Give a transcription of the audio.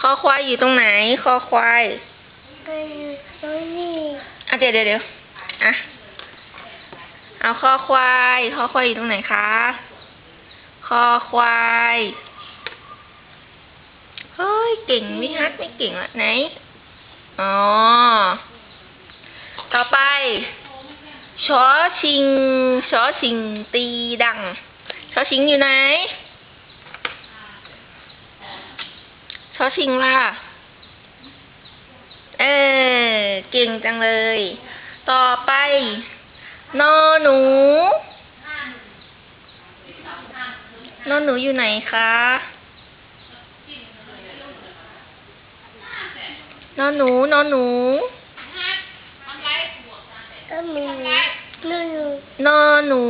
คอควายอยู่ตรงไหน คอควายไปตรงนี้อะเดี๋ยวเดี๋ยวเดี๋ยวอะ เอาคอควาย คอควายอยู่ตรงไหนคะ คอควาย เฮ้ย เก่งมิฮัทไม่เก่งละไหน อ๋อ ต่อไปชอชิงชอชิงตีดังชอชิงอยู่ไหน ชอชิงล่ะ เออ เก่งจังเลย ต่อไป นอหนู นอหนูอยู่ไหนคะ นอหนู นอหนูก็มีนู่นนอหนู